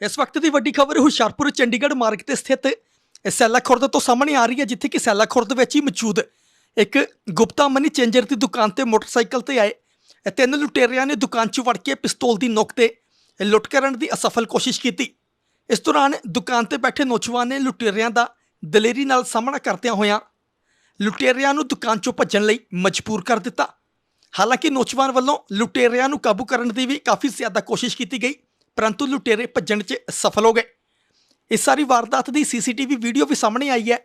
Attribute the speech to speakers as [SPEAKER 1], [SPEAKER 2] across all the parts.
[SPEAKER 1] ਇਸ ਵਕਤ ਦੀ ਵੱਡੀ ਖਬਰ ਹੁਸ਼ਿਆਰਪੁਰ, ਚੰਡੀਗੜ੍ਹ ਮਾਰਗ ਤੇ ਸਥਿਤ ਸੈਲਾ ਖੁਰਦ ਤੋਂ ਸਾਹਮਣੇ ਆ ਰਹੀ ਹੈ, ਜਿੱਥੇ ਕਿ ਸੈਲਾ ਖੁਰਦ ਵਿੱਚ ਹੀ ਮੌਜੂਦ ਇੱਕ ਗੁਪਤਾ ਮਨੀ ਚੇਂਜਰ ਦੀ ਦੁਕਾਨ ਤੇ ਮੋਟਰਸਾਈਕਲ ਤੇ ਆਏ ਤਿੰਨ ਲੁਟੇਰਿਆਂ ਨੇ ਦੁਕਾਨ 'ਚ ਵੜ ਕੇ ਪਿਸਤੌਲ ਦੀ ਨੋਕ ਤੇ ਲੁੱਟ ਕਰਨ ਦੀ ਅਸਫਲ ਕੋਸ਼ਿਸ਼ ਕੀਤੀ। ਇਸ ਦੌਰਾਨ ਦੁਕਾਨ ਤੇ ਬੈਠੇ ਨੌਜਵਾਨ ਨੇ ਲੁਟੇਰਿਆਂ ਦਾ ਦਲੇਰੀ ਨਾਲ ਸਾਹਮਣਾ ਕਰਦਿਆਂ ਹੋਇਆਂ ਲੁਟੇਰਿਆਂ ਨੂੰ ਦੁਕਾਨ 'ਚੋਂ ਭੱਜਣ ਲਈ ਮਜਬੂਰ ਕਰ ਦਿੱਤਾ। ਹਾਲਾਂਕਿ ਨੌਜਵਾਨ ਵੱਲੋਂ ਲੁਟੇਰਿਆਂ ਨੂੰ ਕਾਬੂ ਕਰਨ ਦੀ ਵੀ ਕਾਫੀ ਜ਼ਿਆਦਾ ਕੋਸ਼ਿਸ਼ ਕੀਤੀ ਗਈ। ਪਰੰਤੂ ਲੁਟੇਰੇ ਭੱਜਣ 'ਚ ਸਫਲ ਹੋ ਗਏ। ਇਸ ਸਾਰੀ ਵਾਰਦਾਤ ਦੀ ਸੀਸੀਟੀਵੀ ਵੀਡੀਓ ਵੀ ਸਾਹਮਣੇ ਆਈ ਹੈ,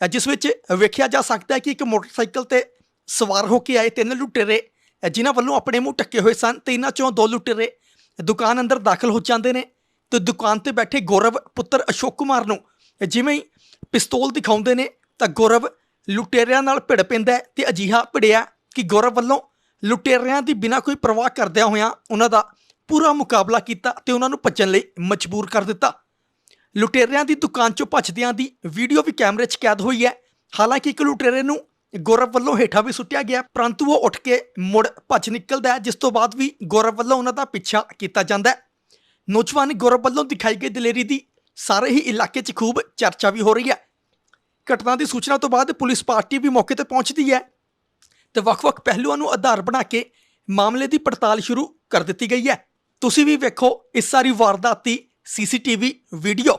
[SPEAKER 1] ਜਿਸ ਵਿੱਚ ਵੇਖਿਆ ਜਾ ਸਕਦਾ ਹੈ ਕਿ ਇੱਕ ਮੋਟਰਸਾਈਕਲ ਤੇ ਸਵਾਰ ਹੋ ਕੇ ਆਏ ਤਿੰਨ ਲੁਟੇਰੇ, ਜਿਨ੍ਹਾਂ ਵੱਲੋਂ ਆਪਣੇ ਮੂੰਹ ਟੱਕੇ ਹੋਏ ਸਨ ਤੇ ਇਹਨਾਂ ਚੋਂ ਦੋ ਲੁਟੇਰੇ ਦੁਕਾਨ ਅੰਦਰ ਦਾਖਲ ਹੋ ਜਾਂਦੇ ਨੇ। ਤੇ ਦੁਕਾਨ ਤੇ ਬੈਠੇ ਗੌਰਵ ਪੁੱਤਰ ਅਸ਼ੋਕ ਕੁਮਾਰ ਨੂੰ ਜਿਵੇਂ ਹੀ ਪਿਸਤੌਲ ਦਿਖਾਉਂਦੇ ਨੇ, ਤਾਂ ਗੌਰਵ ਲੁਟੇਰਿਆਂ ਨਾਲ ਭਿੜ ਪੈਂਦਾ ਹੈ ਤੇ ਅਜੀਹਾ ਭਿੜਿਆ ਕਿ ਗੌਰਵ ਵੱਲੋਂ ਲੁਟੇਰਿਆਂ ਦੀ ਬਿਨਾਂ ਕੋਈ ਪਰਵਾਹ ਕਰਦਿਆਂ ਹੋਇਆਂ ਉਹਨਾਂ ਦਾ ਪੂਰਾ ਮੁਕਾਬਲਾ ਕੀਤਾ ਤੇ ਉਹਨਾਂ ਨੂੰ ਭੱਜਣ ਲਈ ਮਜਬੂਰ ਕਰ ਦਿੱਤਾ। ਲੁਟੇਰਿਆਂ ਦੀ ਦੁਕਾਨ ਚੋਂ ਭੱਜਦਿਆਂ ਦੀ ਵੀਡੀਓ ਵੀ ਕੈਮਰੇ 'ਚ ਕੈਦ ਹੋਈ ਹੈ। ਹਾਲਾਂਕਿ ਇੱਕ ਲੁਟੇਰੇ ਨੂੰ ਗੌਰਵ ਵੱਲੋਂ ਹੇਠਾਂ ਵੀ ਸੁੱਟਿਆ ਗਿਆ, ਪਰੰਤੂ ਉਹ ਉੱਠ ਕੇ ਮੁੜ ਭੱਜ ਨਿਕਲਦਾ ਹੈ, ਜਿਸ ਤੋਂ ਬਾਅਦ ਵੀ ਗੌਰਵ ਵੱਲੋਂ ਉਹਨਾਂ ਦਾ ਪਿੱਛਾ ਕੀਤਾ ਜਾਂਦਾ ਹੈ। ਨੌਜਵਾਨ ਗੌਰਵ ਵੱਲੋਂ ਦਿਖਾਈ ਗਈ ਦਲੇਰੀ ਦੀ ਸਾਰੇ ਹੀ ਇਲਾਕੇ 'ਚ ਖੂਬ ਚਰਚਾ ਵੀ ਹੋ ਰਹੀ ਹੈ। ਘਟਨਾ ਦੀ ਸੂਚਨਾ ਤੋਂ ਬਾਅਦ ਪੁਲਿਸ ਪਾਰਟੀ ਵੀ ਮੌਕੇ ਤੇ ਪਹੁੰਚਦੀ ਹੈ ਤੇ ਵੱਖ-ਵੱਖ ਪਹਿਲੂਆਂ ਨੂੰ ਆਧਾਰ ਬਣਾ ਕੇ ਮਾਮਲੇ ਦੀ ਪੜਤਾਲ ਸ਼ੁਰੂ ਕਰ ਦਿੱਤੀ ਗਈ ਹੈ। ਤੁਸੀਂ ਵੀ ਵੇਖੋ ਇਸ ਸਾਰੀ ਵਾਰਦਾਤ ਦੀ ਸੀਸੀਟੀਵੀ ਵੀਡੀਓ।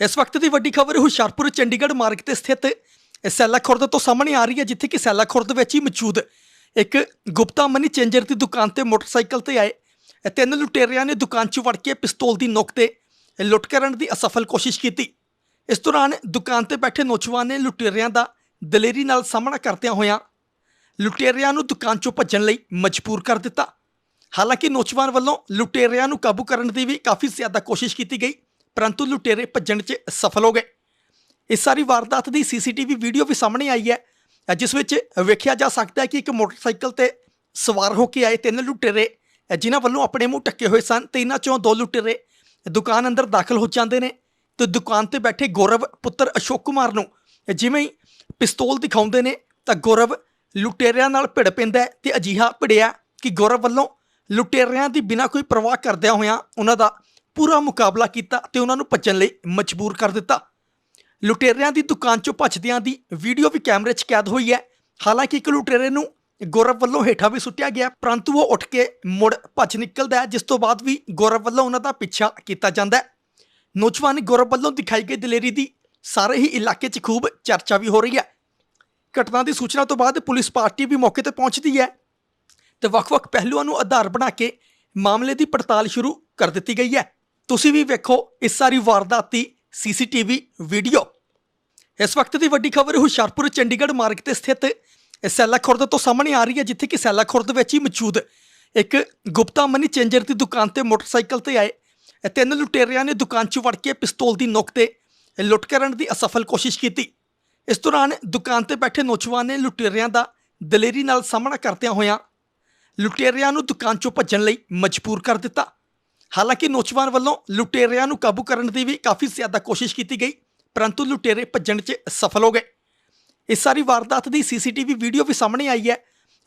[SPEAKER 1] ਇਸ ਵਕਤ ਦੀ ਵੱਡੀ ਖਬਰ ਹੁਸ਼ਿਆਰਪੁਰ ਚੰਡੀਗੜ੍ਹ ਮਾਰਗ ਤੇ ਸਥਿਤ ਸੈਲਾ ਖੁਰਦ ਤੋਂ ਸਾਹਮਣੇ ਆ ਰਹੀ ਹੈ, ਜਿੱਥੇ ਕਿ ਸੈਲਾ ਖੁਰਦ ਵਿੱਚ ਹੀ ਮੌਜੂਦ ਇੱਕ ਗੁਪਤਾ ਮਨੀ ਚੇਂਜਰ ਦੀ ਦੁਕਾਨ ਤੇ ਮੋਟਰਸਾਈਕਲ ਤੇ ਆਏ ਇਹ ਤਿੰਨ ਲੁਟੇਰਿਆਂ ਨੇ ਦੁਕਾਨ 'ਚ ਵੜ ਕੇ ਪਿਸਤੌਲ ਦੀ ਨੋਕ ਤੇ ਲੁੱਟ ਕਰਨ ਦੀ ਅਸਫਲ ਕੋਸ਼ਿਸ਼ ਕੀਤੀ। ਇਸ ਦੌਰਾਨ ਦੁਕਾਨ ਤੇ ਬੈਠੇ ਨੌਜਵਾਨ ਨੇ ਲੁਟੇਰਿਆਂ ਦਾ ਦਲੇਰੀ ਨਾਲ ਸਾਹਮਣਾ ਕਰਦਿਆਂ ਹੋਇਆਂ ਲੁਟੇਰਿਆਂ ਨੂੰ ਦੁਕਾਨ 'ਚੋਂ ਭੱਜਣ ਲਈ ਮਜਬੂਰ ਕਰ ਦਿੱਤਾ। ਹਾਲਾਂਕਿ ਨੌਜਵਾਨ ਵੱਲੋਂ ਲੁਟੇਰਿਆਂ ਨੂੰ ਕਾਬੂ ਕਰਨ ਦੀ ਵੀ ਕਾਫੀ ਜ਼ਿਆਦਾ ਕੋਸ਼ਿਸ਼ ਕੀਤੀ ਗਈ, ਪਰੰਤੂ ਲੁਟੇਰੇ ਭੱਜਣ 'ਚ ਸਫਲ ਹੋ ਗਏ। ਇਸ ਸਾਰੀ ਵਾਰਦਾਤ ਦੀ ਸੀਸੀਟੀਵੀ ਵੀਡੀਓ ਵੀ ਸਾਹਮਣੇ ਆਈ ਹੈ, ਜਿਸ ਵਿੱਚ ਵੇਖਿਆ ਜਾ ਸਕਦਾ ਹੈ ਕਿ ਇੱਕ ਮੋਟਰਸਾਈਕਲ ਤੇ ਸਵਾਰ ਹੋ ਕੇ ਆਏ ਤਿੰਨ ਲੁਟੇਰੇ, ਜਿਨ੍ਹਾਂ ਵੱਲੋਂ ਆਪਣੇ ਮੂੰਹ ਟੱਕੇ ਹੋਏ ਸਨ ਤੇ ਇਹਨਾਂ ਚੋਂ ਦੋ ਲੁਟੇਰੇ ਦੁਕਾਨ ਅੰਦਰ ਦਾਖਲ ਹੋ ਜਾਂਦੇ ਨੇ ਤੇ ਦੁਕਾਨ ਤੇ ਬੈਠੇ ਗੌਰਵ ਪੁੱਤਰ ਅਸ਼ੋਕ ਕੁਮਾਰ ਨੂੰ ਜਿਵੇਂ ਹੀ ਪਿਸਤੌਲ ਦਿਖਾਉਂਦੇ ਨੇ ਤਾਂ ਗੌਰਵ ਲੁਟੇਰਿਆਂ ਨਾਲ ਭਿੜ ਪੈਂਦਾ ਹੈ ਤੇ ਅਜੀਹਾ ਭਿੜਿਆ ਕਿ ਗੌਰਵ ਵੱਲੋਂ ਲੁਟੇਰਿਆਂ ਦੀ ਬਿਨਾਂ ਕੋਈ ਪਰਵਾਹ ਕਰਦਿਆਂ ਹੋਇਆਂ ਉਹਨਾਂ ਦਾ ਪੂਰਾ ਮੁਕਾਬਲਾ ਕੀਤਾ ਤੇ ਉਹਨਾਂ ਨੂੰ ਭੱਜਣ ਲਈ ਮਜਬੂਰ ਕਰ ਦਿੱਤਾ। ਲੁਟੇਰਿਆਂ ਦੀ ਦੁਕਾਨ ਚੋਂ ਭੱਜਦਿਆਂ ਦੀ ਵੀਡੀਓ ਵੀ ਕੈਮਰੇ 'ਚ ਕੈਦ ਹੋਈ ਹੈ। ਹਾਲਾਂਕਿ ਇੱਕ ਲੁਟੇਰੇ ਨੂੰ ਗੌਰਵ ਵੱਲੋਂ ਹੇਠਾਂ ਵੀ ਸੁੱਟਿਆ ਗਿਆ, ਪਰੰਤੂ ਉਹ ਉੱਠ ਕੇ ਮੁੜ ਭੱਜ ਨਿਕਲਦਾ ਹੈ, ਜਿਸ ਤੋਂ ਬਾਅਦ ਵੀ ਗੌਰਵ ਵੱਲੋਂ ਉਹਨਾਂ ਦਾ ਪਿੱਛਾ ਕੀਤਾ ਜਾਂਦਾ ਹੈ। ਨੌਜਵਾਨ ਗੌਰਵ ਵੱਲੋਂ ਦਿਖਾਈ ਗਈ ਦਲੇਰੀ ਦੀ ਸਾਰੇ ਹੀ ਇਲਾਕੇ 'ਚ ਖੂਬ ਚਰਚਾ ਵੀ ਹੋ ਰਹੀ ਹੈ। ਘਟਨਾ ਦੀ ਸੂਚਨਾ ਤੋਂ ਬਾਅਦ ਪੁਲਿਸ ਪਾਰਟੀ ਵੀ ਮੌਕੇ ਤੇ ਪਹੁੰਚਦੀ ਹੈ। ਤੇ ਵੱਖ-ਵੱਖ ਪਹਿਲੂਆਂ ਨੂੰ ਆਧਾਰ ਬਣਾ ਕੇ ਮਾਮਲੇ ਦੀ ਪੜਤਾਲ ਸ਼ੁਰੂ ਕਰ ਦਿੱਤੀ ਗਈ ਹੈ। ਤੁਸੀਂ ਵੀ ਵੇਖੋ ਇਸ ਸਾਰੀ ਵਾਰਦਾਤ ਦੀ ਸੀਸੀਟੀਵੀ ਵੀਡੀਓ। ਇਸ ਵਕਤ ਦੀ ਵੱਡੀ ਖਬਰ ਹੁਸ਼ਿਆਰਪੁਰ ਚੰਡੀਗੜ੍ਹ ਮਾਰਗ ਤੇ ਸਥਿਤ ਸੈਲਾ ਖੁਰਦ ਤੋਂ ਸਾਹਮਣੇ ਆ ਰਹੀ ਹੈ, ਜਿੱਥੇ ਕਿ ਸੈਲਾ ਖੁਰਦ ਵਿੱਚ ਹੀ ਮੌਜੂਦ ਇੱਕ ਗੁਪਤਾ ਮਨੀ ਚੇਂਜਰ ਦੀ ਦੁਕਾਨ ਤੇ ਮੋਟਰਸਾਈਕਲ ਤੇ ਆਏ ਤਿੰਨ ਲੁਟੇਰਿਆਂ ਨੇ ਦੁਕਾਨ 'ਚ ਵੜ ਕੇ ਪਿਸਤੌਲ ਦੀ ਨੋਕ ਤੇ ਲੁੱਟ ਕਰਨ ਦੀ ਅਸਫਲ ਕੋਸ਼ਿਸ਼ ਕੀਤੀ। ਇਸ ਦੌਰਾਨ ਦੁਕਾਨ ਤੇ ਬੈਠੇ ਨੌਜਵਾਨ ਨੇ ਲੁਟੇਰਿਆਂ ਦਾ ਦਲੇਰੀ ਨਾਲ ਸਾਹਮਣਾ ਕਰਦਿਆਂ ਹੋਇਆਂ ਲੁਟੇਰਿਆਂ ਨੂੰ ਦੁਕਾਨ 'ਚੋਂ ਭੱਜਣ ਲਈ ਮਜਬੂਰ ਕਰ ਦਿੱਤਾ। ਹਾਲਾਂਕਿ ਨੌਜਵਾਨ ਵੱਲੋਂ ਲੁਟੇਰਿਆਂ ਨੂੰ ਕਾਬੂ ਕਰਨ ਦੀ ਵੀ ਕਾਫੀ ਜ਼ਿਆਦਾ ਕੋਸ਼ਿਸ਼ ਕੀਤੀ ਗਈ, ਪਰੰਤੂ ਲੁਟੇਰੇ ਭੱਜਣ 'ਚ ਸਫਲ ਹੋ ਗਏ। ਇਸ ਸਾਰੀ ਵਾਰਦਾਤ ਦੀ ਸੀਸੀਟੀਵੀ ਵੀਡੀਓ ਵੀ ਸਾਹਮਣੇ ਆਈ ਹੈ,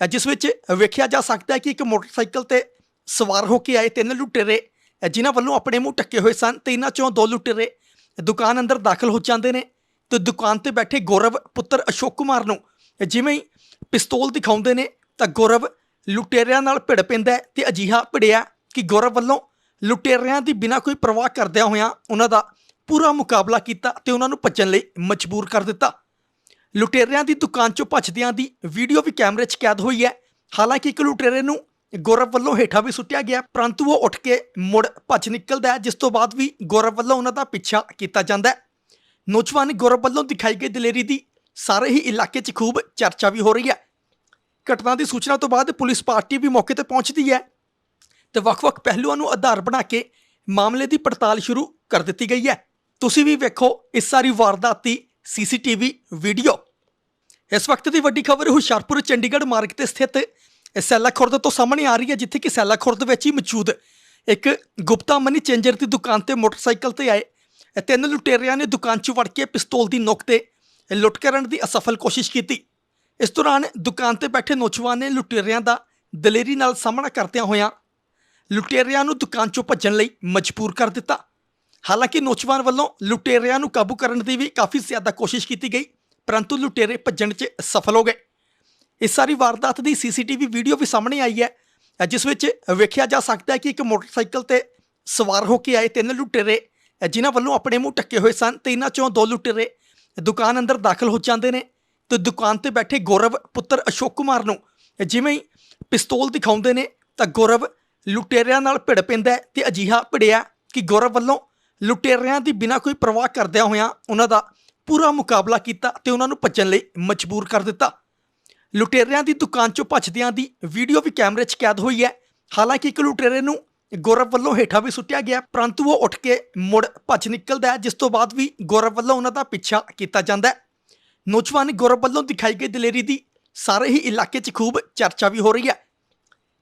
[SPEAKER 1] ਜਿਸ ਵਿੱਚ ਵੇਖਿਆ ਜਾ ਸਕਦਾ ਹੈ ਕਿ ਇੱਕ ਮੋਟਰਸਾਈਕਲ ਤੇ ਸਵਾਰ ਹੋ ਕੇ ਆਏ ਤਿੰਨ ਲੁਟੇਰੇ, ਜਿਨ੍ਹਾਂ ਵੱਲੋਂ ਆਪਣੇ ਮੂੰਹ ਟੱਕੇ ਹੋਏ ਸਨ ਤੇ ਇਹਨਾਂ ਚੋਂ ਦੋ ਲੁਟੇਰੇ ਦੁਕਾਨ ਅੰਦਰ ਦਾਖਲ ਹੋ ਜਾਂਦੇ ਨੇ ਤੇ ਦੁਕਾਨ ਤੇ ਬੈਠੇ ਗੌਰਵ ਪੁੱਤਰ ਅਸ਼ੋਕ ਕੁਮਾਰ ਨੂੰ ਜਿਵੇਂ ਹੀ ਪਿਸਤੌਲ ਦਿਖਾਉਂਦੇ ਨੇ ਤਾਂ ਗੌਰਵ ਲੁਟੇਰਿਆਂ ਨਾਲ ਭਿੜ ਪੈਂਦਾ ਹੈ ਤੇ ਅਜੀਹਾ ਭਿੜਿਆ ਕਿ ਗੌਰਵ ਵੱਲੋਂ ਲੁਟੇਰਿਆਂ ਦੀ ਬਿਨਾਂ ਕੋਈ ਪਰਵਾਹ ਕਰਦਿਆਂ ਹੋਇਆਂ ਉਹਨਾਂ ਦਾ ਪੂਰਾ ਮੁਕਾਬਲਾ ਕੀਤਾ ਤੇ ਉਹਨਾਂ ਨੂੰ ਭੱਜਣ ਲਈ ਮਜਬੂਰ ਕਰ ਦਿੱਤਾ। ਲੁਟੇਰਿਆਂ ਦੀ ਦੁਕਾਨ ਚੋਂ ਭੱਜਦਿਆਂ ਦੀ ਵੀਡੀਓ ਵੀ ਕੈਮਰੇ 'ਚ ਕੈਦ ਹੋਈ ਹੈ। ਹਾਲਾਂਕਿ ਇੱਕ ਲੁਟੇਰੇ ਨੂੰ ਗੌਰਵ ਵੱਲੋਂ ਹੇਠਾਂ ਵੀ ਸੁੱਟਿਆ ਗਿਆ, ਪਰੰਤੂ ਉਹ ਉੱਠ ਕੇ ਮੁੜ ਭੱਜ ਨਿਕਲਦਾ ਹੈ, ਜਿਸ ਤੋਂ ਬਾਅਦ ਵੀ ਗੌਰਵ ਵੱਲੋਂ ਉਹਨਾਂ ਦਾ ਪਿੱਛਾ ਕੀਤਾ ਜਾਂਦਾ ਹੈ। ਨੌਜਵਾਨ ਗੌਰਵ ਵੱਲੋਂ ਦਿਖਾਈ ਗਈ ਦਲੇਰੀ ਦੀ ਸਾਰੇ ਹੀ ਇਲਾਕੇ 'ਚ ਖੂਬ ਚਰਚਾ ਵੀ ਹੋ ਰਹੀ ਹੈ। ਘਟਨਾ ਦੀ ਸੂਚਨਾ ਤੋਂ ਬਾਅਦ ਪੁਲਿਸ ਪਾਰਟੀ ਵੀ ਮੌਕੇ ਤੇ ਪਹੁੰਚਦੀ ਹੈ ਤੇ ਵੱਖ-ਵੱਖ ਪਹਿਲੂਆਂ ਨੂੰ ਆਧਾਰ ਬਣਾ ਕੇ ਮਾਮਲੇ ਦੀ ਪੜਤਾਲ ਸ਼ੁਰੂ ਕਰ ਦਿੱਤੀ ਗਈ ਹੈ। ਤੁਸੀਂ ਵੀ ਵੇਖੋ ਇਸ ਸਾਰੀ ਵਾਰਦਾਤ ਦੀ ਸੀਸੀਟੀਵੀ ਵੀਡੀਓ। ਇਸ ਵਕਤ ਦੀ ਵੱਡੀ ਖਬਰ ਹੁਸ਼ਿਆਰਪੁਰ ਚੰਡੀਗੜ੍ਹ ਮਾਰਗ ਤੇ ਸਥਿਤ ਸੈਲਾ ਖੁਰਦ ਤੋਂ ਸਾਹਮਣੇ ਆ ਰਹੀ ਹੈ, ਜਿੱਥੇ ਕਿ ਸੈਲਾ ਖੁਰਦ ਵਿੱਚ ਹੀ ਮੌਜੂਦ ਇੱਕ ਗੁਪਤਾ ਮਨੀ ਚੇਂਜਰ ਦੀ ਦੁਕਾਨ ਤੇ ਮੋਟਰਸਾਈਕਲ ਤੇ ਆਏ ਇਹ ਤਿੰਨ ਲੁਟੇਰਿਆਂ ਨੇ ਦੁਕਾਨ 'ਚ ਵੜ ਕੇ ਪਿਸਤੌਲ ਦੀ ਨੋਕ ਤੇ ਲੁੱਟ ਕਰਨ ਦੀ ਅਸਫਲ ਕੋਸ਼ਿਸ਼ ਕੀਤੀ। ਇਸ ਦੌਰਾਨ ਦੁਕਾਨ ਤੇ ਬੈਠੇ ਨੌਜਵਾਨ ਨੇ ਲੁਟੇਰਿਆਂ ਦਾ ਦਲੇਰੀ ਨਾਲ ਸਾਹਮਣਾ ਕਰਦਿਆਂ ਹੋਇਆਂ ਲੁਟੇਰਿਆਂ ਨੂੰ ਦੁਕਾਨ 'ਚੋਂ ਭੱਜਣ ਲਈ ਮਜਬੂਰ ਕਰ ਦਿੱਤਾ। ਹਾਲਾਂਕਿ ਨੌਜਵਾਨ ਵੱਲੋਂ ਲੁਟੇਰਿਆਂ ਨੂੰ ਕਾਬੂ ਕਰਨ ਦੀ ਵੀ ਕਾਫੀ ਜ਼ਿਆਦਾ ਕੋਸ਼ਿਸ਼ ਕੀਤੀ ਗਈ, ਪਰੰਤੂ ਲੁਟੇਰੇ ਭੱਜਣ 'ਚ ਸਫਲ ਹੋ ਗਏ। ਇਸ ਸਾਰੀ ਵਾਰਦਾਤ ਦੀ ਸੀਸੀਟੀਵੀ ਵੀਡੀਓ ਵੀ ਸਾਹਮਣੇ ਆਈ ਹੈ, ਜਿਸ ਵਿੱਚ ਵੇਖਿਆ ਜਾ ਸਕਦਾ ਹੈ ਕਿ ਇੱਕ ਮੋਟਰਸਾਈਕਲ ਤੇ ਸਵਾਰ ਹੋ ਕੇ ਆਏ ਤਿੰਨ ਲੁਟੇਰੇ, ਜਿਨ੍ਹਾਂ ਵੱਲੋਂ ਆਪਣੇ ਮੂੰਹ ਟੱਕੇ ਹੋਏ ਸਨ ਤੇ ਇਹਨਾਂ ਚੋਂ ਦੋ ਲੁਟੇਰੇ ਦੁਕਾਨ ਅੰਦਰ ਦਾਖਲ ਹੋ ਜਾਂਦੇ ਨੇ। ਤੇ ਦੁਕਾਨ ਤੇ ਬੈਠੇ ਗੌਰਵ ਪੁੱਤਰ ਅਸ਼ੋਕ ਕੁਮਾਰ ਨੂੰ। ਜਿਵੇਂ ਹੀ ਪਿਸਤੌਲ ਦਿਖਾਉਂਦੇ ਨੇ, ਤਾਂ ਗੌਰਵ ਲੁਟੇਰਿਆਂ ਨਾਲ ਭਿੜ ਪੈਂਦਾ ਹੈ ਤੇ ਅਜੀਹਾ ਭਿੜਿਆ ਕਿ ਗੌਰਵ ਵੱਲੋਂ ਲੁਟੇਰਿਆਂ ਦੀ ਬਿਨਾਂ ਕੋਈ ਪਰਵਾਹ ਕਰਦਿਆਂ ਹੋਇਆਂ ਉਹਨਾਂ ਦਾ ਪੂਰਾ ਮੁਕਾਬਲਾ ਕੀਤਾ ਤੇ ਉਹਨਾਂ ਨੂੰ ਭੱਜਣ ਲਈ ਮਜਬੂਰ ਕਰ ਦਿੱਤਾ। ਲੁਟੇਰਿਆਂ ਦੀ ਦੁਕਾਨ ਚੋਂ ਭੱਜਦਿਆਂ ਦੀ ਵੀਡੀਓ ਵੀ ਕੈਮਰੇ 'ਚ ਕੈਦ ਹੋਈ ਹੈ। ਹਾਲਾਂਕਿ ਇੱਕ ਲੁਟੇਰੇ ਨੂੰ ਗੌਰਵ ਵੱਲੋਂ ਹੇਠਾਂ ਵੀ ਸੁੱਟਿਆ ਗਿਆ, ਪਰੰਤੂ ਉਹ ਉੱਠ ਕੇ ਮੁੜ ਭੱਜ ਨਿਕਲਦਾ ਜਿਸ ਤੋਂ ਬਾਅਦ ਵੀ ਗੌਰਵ ਵੱਲੋਂ ਉਹਨਾਂ ਦਾ ਪਿੱਛਾ ਕੀਤਾ ਜਾਂਦਾ ਹੈ। ਨੌਜਵਾਨ ਗੌਰਵ ਵੱਲੋਂ ਦਿਖਾਈ ਗਈ ਦਲੇਰੀ ਦੀ ਸਾਰੇ ਹੀ ਇਲਾਕੇ 'ਚ ਖੂਬ ਚਰਚਾ ਵੀ ਹੋ ਰਹੀ ਹੈ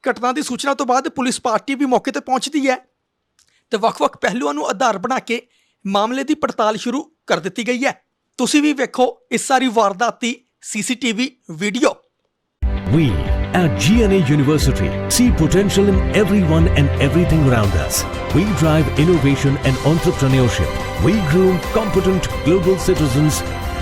[SPEAKER 1] ਘਟਨਾ ਦੀ ਸੂਚਨਾ ਤੋਂ ਬਾਅਦ ਪੁਲਿਸ ਪਾਰਟੀ ਵੀ ਮੌਕੇ ਤੇ ਪਹੁੰਚਦੀ ਹੈ ਤੇ ਵੱਖ-ਵੱਖ ਪਹਿਲੂਆਂ ਨੂੰ ਆਧਾਰ ਬਣਾ ਕੇ ਮਾਮਲੇ ਦੀ ਪੜਤਾਲ ਸ਼ੁਰੂ ਕਰ ਦਿੱਤੀ ਗਈ ਹੈ ਤੁਸੀਂ ਵੀ ਵੇਖੋ ਇਸ ਸਾਰੀ ਵਾਰਦਾਤ ਦੀ CCTV video
[SPEAKER 2] We at GNA University see potential in everyone and everything around us. We drive innovation and entrepreneurship. We groom competent global citizens